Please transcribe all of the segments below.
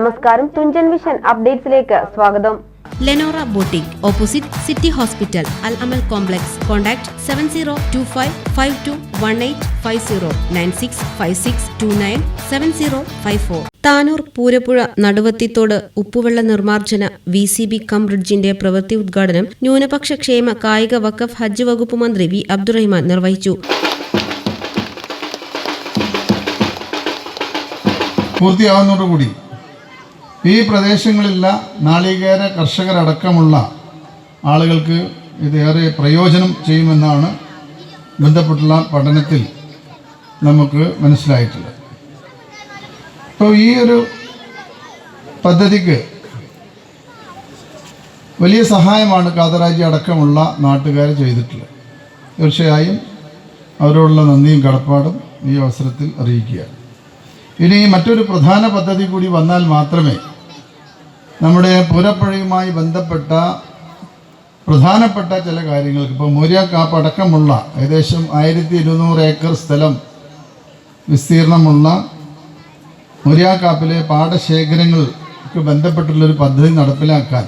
നമസ്കാരം. തുഞ്ചൻ വിഷൻ അപ്ഡേറ്റ്സിലേക്ക് സ്വാഗതം. Lenora boutique opposite city hospital Al Amal complex contact seven zero two five five two one eight five zero nine six five six two nine seven zero five four Tanur Poorappuzha Naduvathithodu ഉപ്പുവെള്ള നിർമ്മാർജന V C B cum ബ്രിഡ്ജിന്റെ പ്രവൃത്തി ഉദ്ഘാടനം ന്യൂനപക്ഷ ക്ഷേമ കായിക വഖഫ് ഹജ്ജ് വകുപ്പ് മന്ത്രി V Abdurahiman നിർവഹിച്ചു. പൂർത്തിയാവുന്നതോടുകൂടി ഈ പ്രദേശങ്ങളിലുള്ള നാളികേര കർഷകരടക്കമുള്ള ആളുകൾക്ക് ഇതേറെ പ്രയോജനം ചെയ്യുമെന്നാണ് ബന്ധപ്പെട്ടുള്ള പഠനത്തിൽ നമുക്ക് മനസ്സിലായിട്ടുള്ളത്. അപ്പോൾ ഈ ഒരു പദ്ധതിക്ക് വലിയ സഹായമാണ് കാതരാജി അടക്കമുള്ള നാട്ടുകാർ ചെയ്തിട്ടുള്ളത്. തീർച്ചയായും അവരോടുള്ള നന്ദിയും കടപ്പാടും ഈ അവസരത്തിൽ അറിയിക്കുക ഇനി മറ്റൊരു പ്രധാന പദ്ധതി കൂടി വന്നാൽ മാത്രമേ നമ്മുടെ പൂരപ്പുഴയുമായി ബന്ധപ്പെട്ട പ്രധാനപ്പെട്ട ചില കാര്യങ്ങൾക്ക് ഇപ്പോൾ മൂര്യാക്കാപ്പ് അടക്കമുള്ള ഏകദേശം ആയിരത്തി ഇരുന്നൂറ് ഏക്കർ സ്ഥലം വിസ്തീർണമുള്ള മൂര്യാക്കാപ്പിലെ പാടശേഖരങ്ങൾക്ക് ബന്ധപ്പെട്ടുള്ളൊരു പദ്ധതി നടപ്പിലാക്കാൻ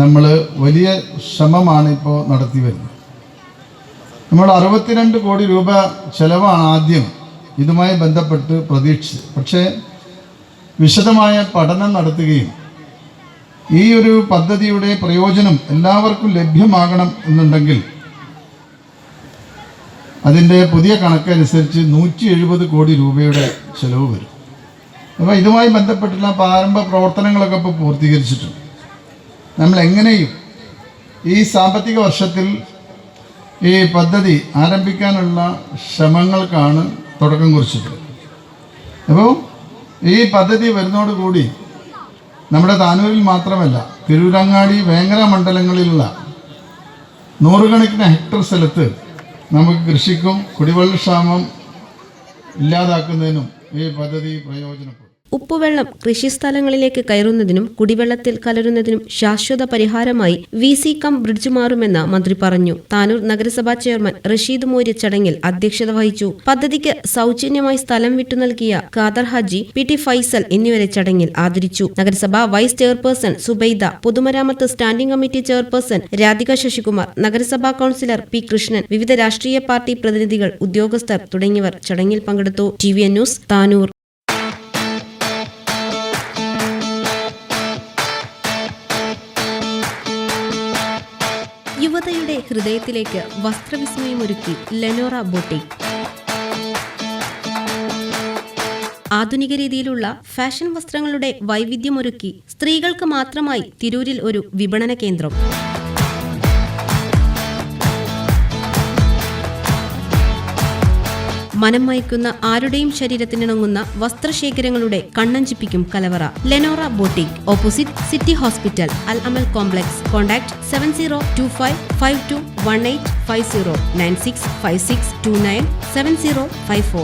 നമ്മൾ വലിയ ശ്രമമാണ് ഇപ്പോൾ നടത്തി വരുന്നത്. നമ്മൾ അറുപത്തിരണ്ട് കോടി രൂപ ചെലവാണ് ആദ്യം ഇതുമായി ബന്ധപ്പെട്ട് പ്രതീക്ഷിച്ചത്. പക്ഷേ വിശദമായ പഠനം നടത്തുകയും ഈ ഒരു പദ്ധതിയുടെ പ്രയോജനം എല്ലാവർക്കും ലഭ്യമാകണം എന്നുണ്ടെങ്കിൽ അതിന്റെ പുതിയ കണക്കനുസരിച്ച് നൂറ്റി എഴുപത് കോടി രൂപയുടെ ചെലവ് വരും. അപ്പോൾ ഇതുമായി ബന്ധപ്പെട്ടുള്ള പ്രാരംഭ പ്രവർത്തനങ്ങളൊക്കെ ഇപ്പോൾ പൂർത്തീകരിച്ചിട്ടുണ്ട്. നമ്മൾ എങ്ങനെയും ഈ സാമ്പത്തിക വർഷത്തിൽ ഈ പദ്ധതി ആരംഭിക്കാനുള്ള ശ്രമങ്ങൾക്കാണ് തുടക്കം കുറിച്ചിട്ടുള്ളത്. അപ്പോൾ ഈ പദ്ധതി വരുന്നതോടുകൂടി നമ്മുടെ താനൂരിൽ മാത്രമല്ല തിരൂരങ്ങാടി വേങ്ങര മണ്ഡലങ്ങളിലുള്ള നൂറുകണക്കിന് ഹെക്ടർ സ്ഥലത്ത് നമുക്ക് കൃഷിക്കും കുടിവെള്ളക്ഷാമം ഇല്ലാതാക്കുന്നതിനും ഈ പദ്ധതി പ്രയോജനപ്പെടും. ഉപ്പുവെള്ളം കൃഷിസ്ഥലങ്ങളിലേക്ക് കയറുന്നതിനും കുടിവെള്ളത്തിൽ കലരുന്നതിനും ശാശ്വത പരിഹാരമായി വി സി കം ബ്രിഡ്ജ് മാറുമെന്ന് മന്ത്രി പറഞ്ഞു. താനൂർ നഗരസഭാ ചെയർമാൻ റഷീദ് മോര്യ ചടങ്ങിൽ അധ്യക്ഷത വഹിച്ചു. പദ്ധതിക്ക് സൗജന്യമായി സ്ഥലം വിട്ടു നൽകിയ ഖാദർ ഹാജി പി ടി ഫൈസൽ എന്നിവരെ ചടങ്ങിൽ ആദരിച്ചു. നഗരസഭാ വൈസ് ചെയർപേഴ്സൺ സുബൈദ പൊതുമരാമത്ത് standing committee chairperson Radhika Sasikumar നഗരസഭാ കൌൺസിലർ പി കൃഷ്ണൻ വിവിധ രാഷ്ട്രീയ പാർട്ടി പ്രതിനിധികൾ ഉദ്യോഗസ്ഥർ തുടങ്ങിയവർ ചടങ്ങിൽ പങ്കെടുത്തു. T V news Tanur. ഹൃദയത്തിലേക്ക് വസ്ത്രവിസ്മയമൊരുക്കി ലെനോറ ബൊട്ടിക്. ആധുനിക രീതിയിലുള്ള ഫാഷൻ വസ്ത്രങ്ങളുടെ വൈവിധ്യമൊരുക്കി സ്ത്രീകൾക്ക് മാത്രമായി തിരൂരിൽ ഒരു വിപണന കേന്ദ്രം. മനം മയക്കുന്ന ആരുടെയും ശരീരത്തിനിണങ്ങുന്ന വസ്ത്രശേഖരങ്ങളുടെ കണ്ണഞ്ചിപ്പിക്കും കലവറ. Lenora boutique opposite city hospital Al Amal complex contact seven zero two five five two one eight five zero nine six five six two nine seven zero five four